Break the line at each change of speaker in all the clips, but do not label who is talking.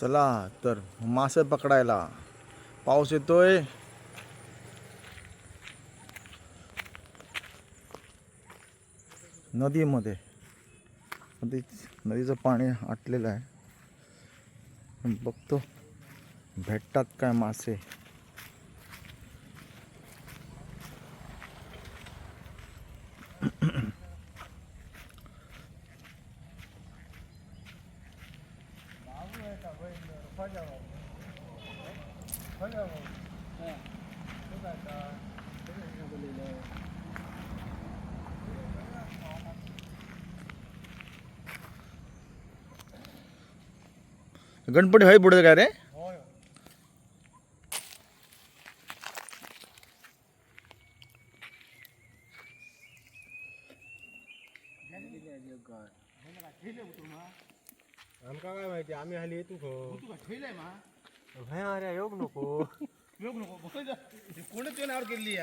चला तर मासे पकडायला. पाऊस येतोय. नदीमध्ये. नदी नदीचं पाणी आटलेलं आहे. बघतो. भेटतात काय मासे? गणपती हय बुडत काय रे?
आमका काय माहिती? आम्ही हल्ली येतो खो. भय अरे योग नको.
कोणी तुझ्या नावावर केली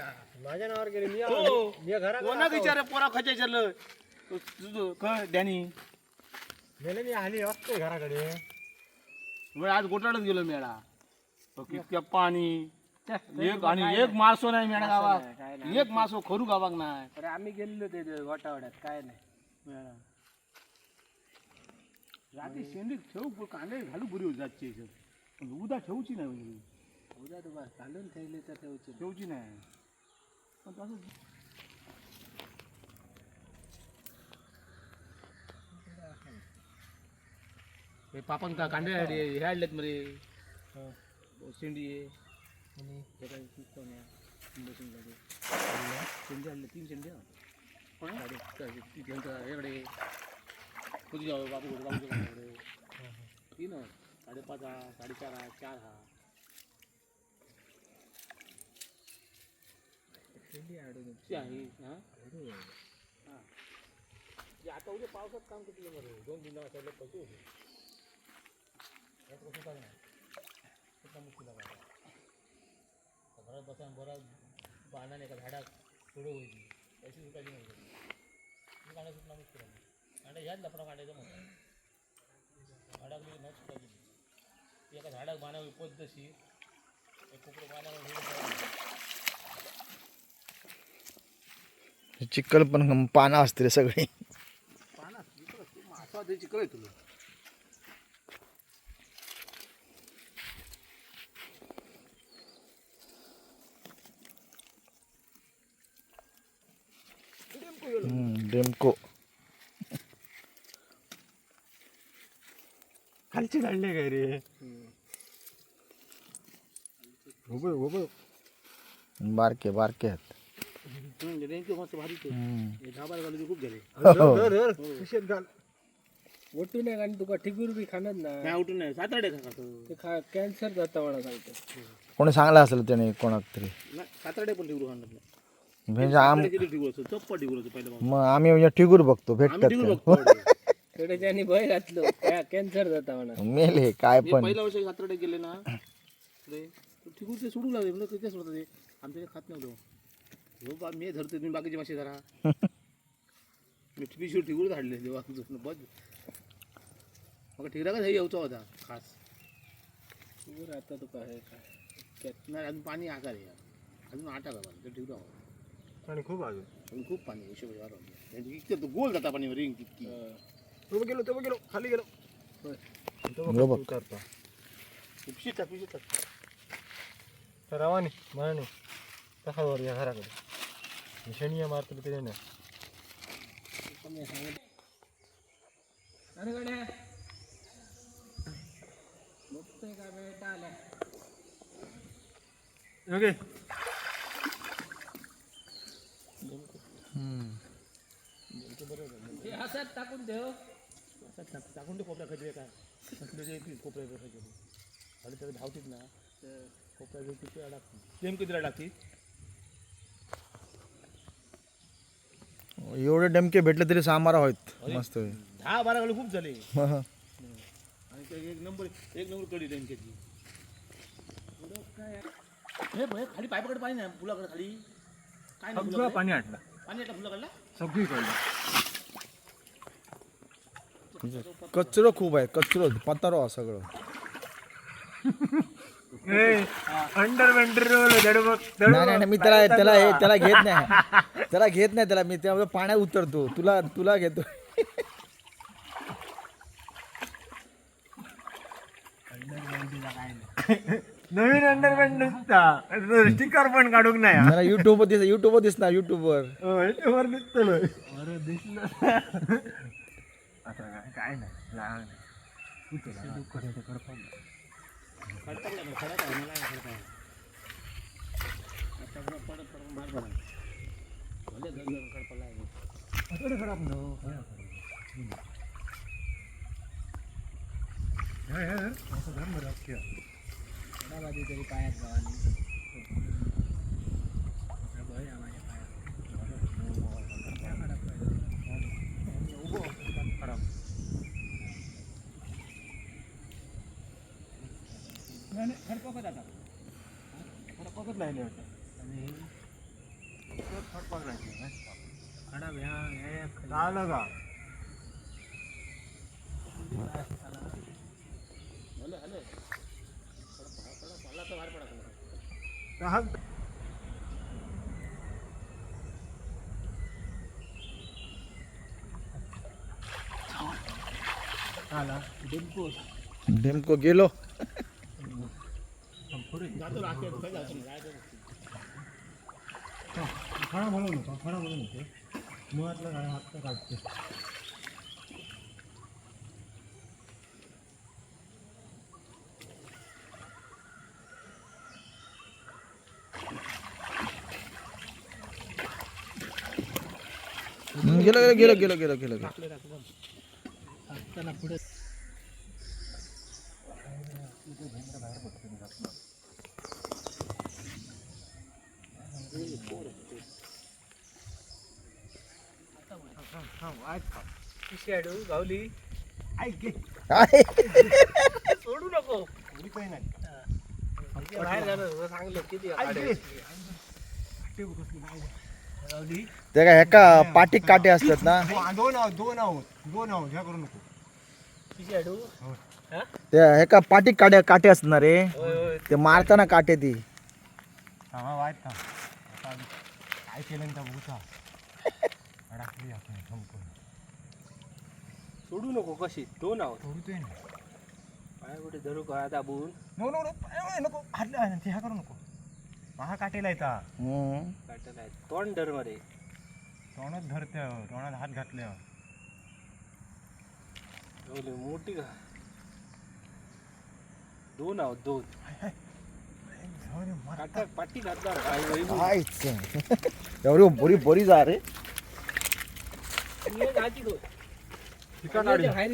माझ्या नावावर गेले मी
हो.
मी घरात
कोणा विचार पोरा खच्या विचारलं? तुझं काय डॅनी.
गेले मी हल्ली असतोय घराकडे.
मग आज गोटाळत गेलो मेळा. तो कितक्या पाणी. एक आणि एक मासो नाही मेळा गावात. एक मासो खरू गावाक नाही.
अरे आम्ही गेलेलो ते गोटावड्यात काय नाही.
मेळा. रात्री शेंडी ठेवू कांदे घालू बुरी जातची उद्या ठेवूची नाही म्हणजे.
उद्या तू बस घालून ठेवले तर ठेवचे.
ठेवची नाही. पण तसं पापन का कांदे हे हे आणलेत मरे. शेंडी हे. शेंडी आणले तीन शेंडी हा. हेकडे कधी जाऊ बापू बापू तीन. साडेपाच हा साडेचार हा चार हा. हा? हा. आता उद्या पावसात काम किती बरं दोन तीन वाजता पैसे होते यात कसं काय नाही सुद्धा मुश्किल आहे घरात बसा बरा बांधाने एका झाडात थोडं होईल पैसे सुटायची नाही ती कांदा सुटणं मुश्किल आहे. कांदा ह्याच लपडा काढायचं म्हणतात झाडाक मी न सुटायची एका झाडाक बांधावी पद्धतशी एक कुकडं बांधावं
चिखल पण पानं असते रे सगळी.
पाना मासा द्यायची
डेमको
खालचे काढले काय रे? उभं उभं
बारके बारके आहेत.
रेंज मस्त भारी. हे बारा झाले खूप झाले
हो.
धर, धर, खिशात घाल
ओटू नाही आणि तुका ठिगूर बी खाणार ना.
काय उठून नाही. सात आडे
ते खा कॅन्सर जाता म्हणा सांगतो
कोणी सांगला असेल त्याने कोणाक तरी?
सात आडे पण ठिगूर खाणार नाही.
म्हणजे आम
किती ठिगूर असतो? चप्पा ठिगूर असतो पहिलं
मग. आम्ही म्हणजे ठिगूर बघतो
आम्ही
भेटतात का?
बघतो.
थोडे ज्यांनी भय घातलो. कॅन्सर जाता म्हणा.
मेले काय पण.
पहिल्या वर्षी सात आडे गेले ना रे ठिगूर ते सोडू लागले म्हणजे किती सोडतात ते? आमच्या इथे खात नव्हतो. हो बा मी धरतो तुम्ही बाकीचे मासे धरा. मी पिशवी ठिगूर धाडले देवा बस. मग ठिगरा का यायचा होता? खास.
ठिगूर आता हे काय
नाही अजून पाणी आकार आहे अजून आटा का ते ठिगरा
आणि खूप अजून
पण खूप पाणी हिशोब इतकं तो गोल जाता पाणी रिंग तितकी.
तो गेलो तो गेलो खाली गेलो. तो
बघ.
उतरतो
पिशवीत टाक पिशवीत टाक
तर रवानी म्हणे कसा वर या घराकडे. शनी मारतो त्याने नाही
अरे गड्या. बघतोय का बेटा आल्या?
ओके
हसत टाकून ठेव.
टाकून ते कोपऱ्या खाली काय येतील कोपऱ्या खाली आणि त्याला धावतीत ना. तर कोपऱ्या घेऊन तिथे अडकतील सेम किती अडकतील
एवढे डमके भेटले तरी सामारा आहेत मस्त
दहा बारा गाडी खूप झाले.
हं.
आणि ते एक नंबर एक नंबर कडी बँकेची हे भय खाली पायपाकडे पाणी नाही पुलाकडे खाली. काय नाही?
पाणी आटलं.
पाणी येतं पुलाकडला
सगळीकडलं
कचरो खूप आहे कचरो पतारो हा सगळं.
अंडर
नाही नाही मी त्याला त्याला हे- त्याला घेत नाही. त्याला घेत नाही त्याला मी त्या पाण्यात उतरतो. तुला तुला घेतो.
नवीन अंडरपॅन्ट नुसता. स्टिकर पण काढूक नाही
मला युट्यूब दिस युट्यूबवर दिसणार युट्यूबवर
वर. दिसतलो अरे दिसलं cái này là này. Cũng chỉ là nó có thể có không Yeah, yeah, yeah. That's a number आता काय काय नाही लहान आलं का? का- आला
नेमकं गेलो.
फळा म्हणू नका फळा म्हणू नको मुळातलं काय हात काढते
हम्म, गेलो गेलो गेलो गेलो गेलो गेलो गेलो
गावली
ऐक
सोडू नको बाहेर सांगलं किती
ते
गावली
ते काय एका पाटीक काटे असतात ना?
दोन आहोत दोन आहोत दोन आहोत ह्या करू नको
ते एका पाटीक काटे काटे असत ना रे ते मारताना काटे ती.
वाईट काय केलं ना त्या भूता अडकली आपण संपूर्ण
सोडू नको कशी? दोन आहोत
सोडतोय ना.
पाय कुठे धरू का दाबून
नो नो नो ए, नको. हात ते ह्या करू नको. महा काटेला येता.
काटत आहे. तोंड डरमध्ये
तोंडात धरते तोंडात हात घातले
गावली मोठी का? दोन आहोत दोन. काय
एवढी बरी बरी जा रे
काय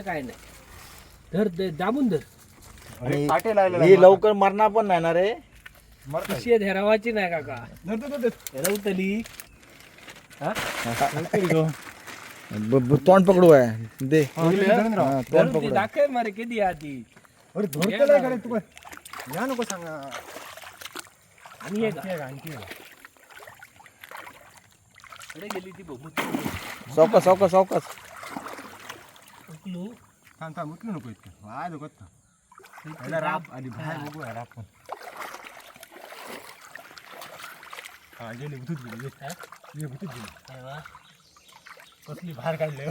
काय नाही धर दाबून धर
आणि ही लवकर मरणार पण नाही ना रे
पिशे धरावाची नाही काका
तोंड पकडू आहे दे तोंड पकडू.
दाखव मारे किती आधी
अरे धरतेला? या नको सांगा
आणि एक
आणखी एक, आणखी एक.
कडे गेली ती बघू
सावकाश सावकाश सावकाश
उकलू
थांब थांब उचलू नको इतकं वाय दुखत पहिला राप आधी बाहेर बघूया राप पण हा गेली भुतूच गेली ये. ये भुतूच गेली
काय वा?
कसली बाहेर काढले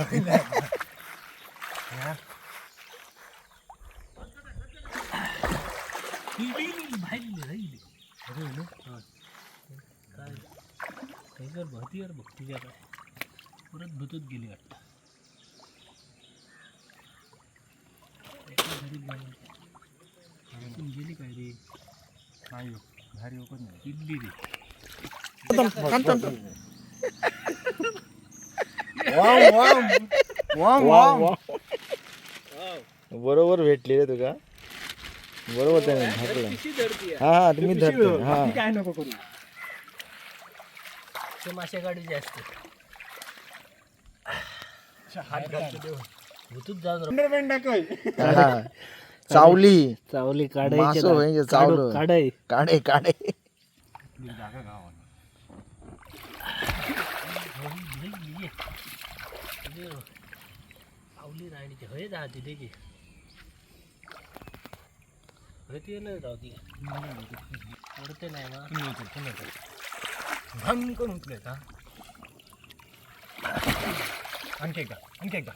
काय भरती यार बघ तुझ्या काय परत भूतच गेली वाटतं गेली काय रे
नाही भारी येऊ नाही
इल्ली रे
बरोबर भेटली रे तुका. बरोबर त्याने धरलं हा हा तुम्ही धरतो हा.
काय नको करू.
ते असते.
हात
भूतच जाऊन
अंडरपॅन्ट टाकय
हा. चावली.
चावली
मासं म्हणजे चावलं.
काढाय.
काढे काढे.
जागा गावाला.
आवली राणीची हय राहते ते की दे नाही ना.
पुन्हा उचल घम करून उचलेत हा आणखी एकदा आणखी एकदा.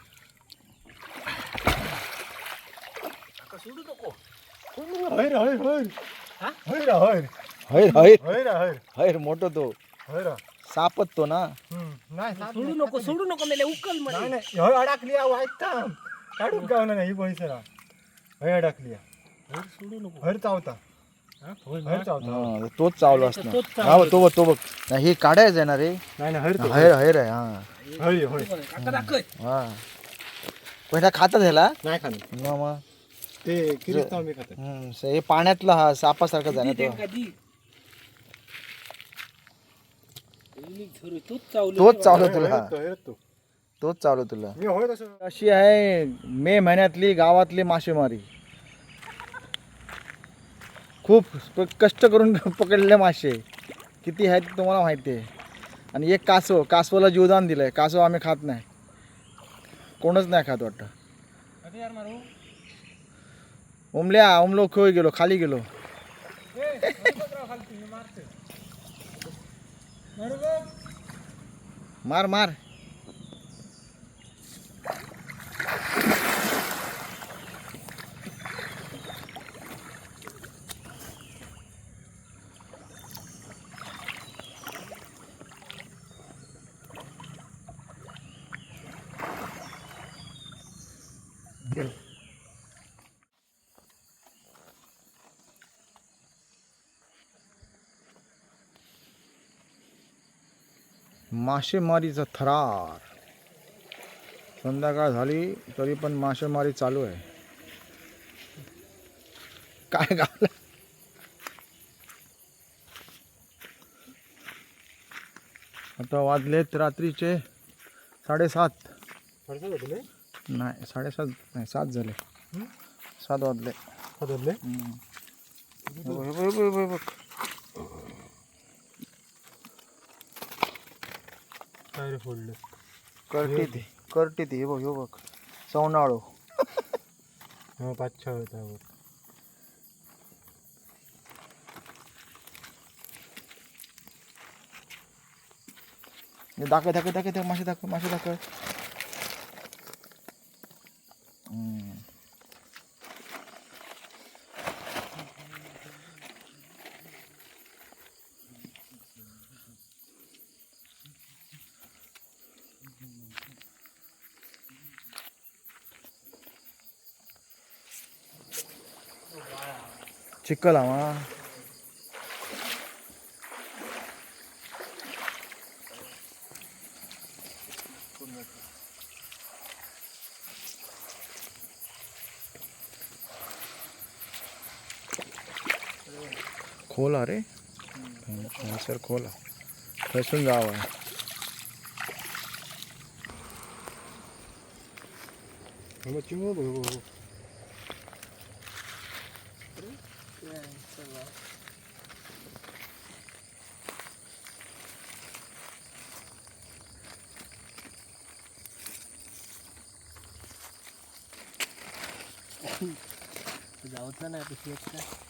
काका सोडू नको.
हैर हैर हैर
हा?
हैर हैर
हैर हैर
हैर हैर
हैर मोठं तो.
हैर
सापच तो ना.
हम्म, नाही साप
सोडू नको सोडू नको मेले उकल
नाही
मध्ये
नाही हय अडकली आहे वाईट थांब. काढून गावना नाही ही पैसरा हय अडकली आहे
हर सोडू नको.
हर चावता.
हा? होय
हर
ना?
चावता.
हा, तोच चावला असणार.
तोच चावला.
हा बघ, तो बघ तो बघ. नाही, हे काढायचं आहे ना रे.
नाही नाही हर
हैर हैर आहे हा.
हय होय.
काका दाखव.
हा. पण ह्या खातात ह्याला?
नाही खाणार.
मग मग.
ते किरिस्ताव मी खातात.
हम्म, स- हे पाण्यातला हा ना
दी
तो.
दे तोच चावलं.
तोच चावला तुला.
हैरत तो, हैरत. तो.
तोच चावला तुला.
मी होय तसं.
अशी आहे मे महिन्यातली गावातली मासेमारी. खूप कष्ट करून पकडलेले मासे. किती आहेत तुम्हाला माहिती आहे आणि एक कासव कासवाला जीवदान दिलंय. कासव आम्ही खात नाही. कोणच नाही खात वाटतं.
कधी यार मारू?
उमल्या उमलो खोय गेलो खाली गेलो. मार मार. मासेमारीचा थरार. संध्याकाळ झाली तरी पण मासेमारी चालू आहे. काय गावलं आता वाजलेत रात्रीचे साडेसात. नाही साडेसात नाही सात झाले? सात वाजले. हे बघ, हे बघ, हे बघ, हे बघ.
काय रे फोडले?
करटी ती करटी ती हे बघ हे बघ. सवनाळू
हा पाच छः होता बघ.
हे दाखव दाखव दाखव दाखव मासे दाखव मासे दाखव. चिकल हवा खोला रे सर खोला खसून जावं
मग चिंगू बघ बघ
जाऊचा नाही पिशवी